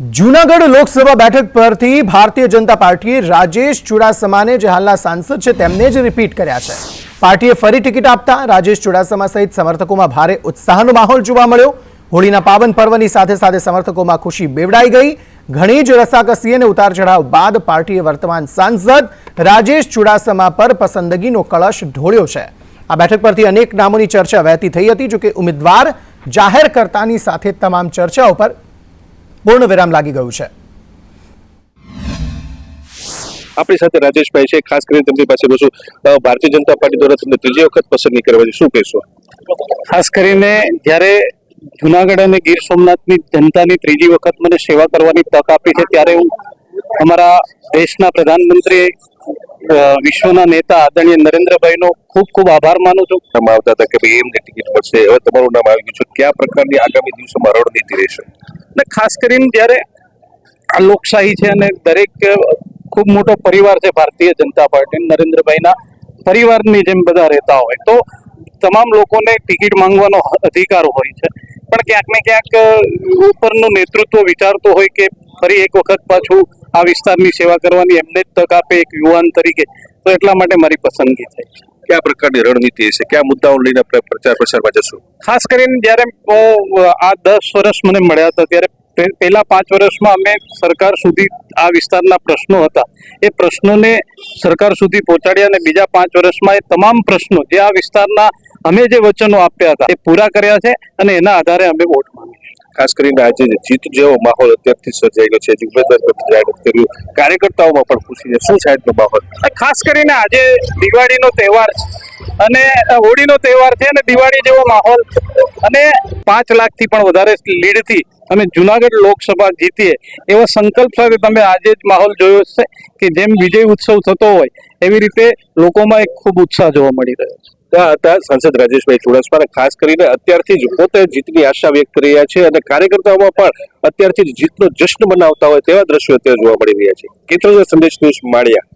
જૂનાગઢ લોકસભા બેઠક પરથી ભારતીય જનતા પાર્ટીએ રાજેશ ચુડાસમાને, જે હાલના સાંસદ છે, તેમને જ રિપીટ કર્યા છે. પાર્ટીએ ફરી ટિકિટ આપતા રાજેશ ચુડાસમા સહિત સમર્થકોમાં ભારે ઉત્સાહનો માહોલ જોવા મળ્યો. હોળીના પાવન પર્વની સાથે સાથે સમર્થકોમાં ખુશી બેવડાઈ ગઈ. ઘણી જ રસાકસી અને ઉતાર ચઢાવ બાદ પાર્ટીએ વર્તમાન સાંસદ રાજેશ ચુડાસમા પર પસંદગીનો કળશ ઢોળ્યો છે. આ બેઠક પરથી અનેક નામોની ચર્ચા વહેતી થઈ હતી, જોકે ઉમેદવાર જાહેર કરતાની સાથે તમામ ચર્ચાઓ પર પૂર્ણ વિરામ લાગી ગયું છે. આપણી સાથે રાજેશભાઈ છે ખાસ કરીને તેમની પાસે બસું ભારતીય જનતા પાર્ટી દ્વારા તમને ત્રીજી વખત પસંદગી કરવાની શું કહેશો? ખાસ કરીને જ્યારે જુનાગઢ અને ગીર સોમનાથની જનતાની ત્રીજી વખત મને સેવા કરવાની તક આપી છે ત્યારે હું અમારા દેશના પ્રધાનમંત્રી વિશ્વના નેતા આદરણીય નરેન્દ્રભાઈનો ખૂબ ખૂબ આભાર માનું છું. તમે આવતા હતા કે ભાઈ એમને ટિકિટ મળશે. હવે તમારું નામ આવી ગયું છે. કયા પ્રકારની આગામી દિવસોમાં રણનીતિ રહેશે? અને ખાસ કરીને જ્યારે આ લોકશાહી છે અને દરેક ખૂબ મોટો પરિવાર છે ભારતીય જનતા પાર્ટી નરેન્દ્રભાઈના પરિવારની જેમ બધા રહેતા હોય તો તમામ લોકોને ટિકિટ માંગવાનો અધિકાર હોય છે. પણ ક્યાંક ને ક્યાંક ઉપરનું નેતૃત્વ વિચારતો હોય કે ફરી એક વખત પાછું આ વિસ્તારની સેવા કરવાની એમને જ તક આપે એક યુવાન તરીકે. તો એટલા માટે મારી પસંદગી થઈ છે. કયા પ્રકારની રણનીતિ હશે? કયા મુદ્દાઓ લઈને આપણે પ્રચાર પ્રસારમાં જશું? ખાસ કરીને જ્યારે અ, આ દસ વર્ષ મને મળ્યા હતા ત્યારે પહેલા પાંચ વર્ષમાં અમે સરકાર સુધી આ વિસ્તારના પ્રશ્નો હતા. એ પ્રશ્નોને સરકાર સુધી પહોંચાડ્યા અને બીજા પાંચ વર્ષમાં એ તમામ પ્રશ્નો જે આ વિસ્તારના અમે જે વચનો આપ્યા હતા એ પૂરા કર્યા છે અને એના આધારે અમે વોટ ખાસ કરીને આજે જીત જેવો માહોલ અત્યારથી સર્જાયેલો છે, જે ઉમેદવાર જાહેર કર્યું, કાર્યકર્તાઓમાં પણ ખુશી છે શું સાહેબનો માહોલ? ખાસ કરીને આજે દિવાળીનો તહેવાર અને હોળીનો તહેવાર છે અને દિવાળી જેવો માહોલ. અને પાંચ લાખથી પણ વધારે લીડથી અમે જુનાગઢ લોકસભા જીતીએ. એવો સંકલ્પ સાથે તમે આજે જ માહોલ જોયો છે કે જેમ વિજય ઉત્સવ થતો હોય, એવી રીતે લોકોમાં એક ખૂબ ઉત્સાહ જોવા મળી રહ્યો છે. હતા સાંસદ રાજેશભાઈ ચુડાસમા ખાસ કરીને અત્યારથી જ પોતે જીતની આશા વ્યક્ત કરી રહ્યા છે અને કાર્યકર્તાઓમાં પણ અત્યારથી જ જીતનો જશ્ન મનાવતા હોય તેવા દ્રશ્યો અત્યારે જોવા મળી રહ્યા છે. કેતરજા સંદેશ ન્યૂઝ માળિયા.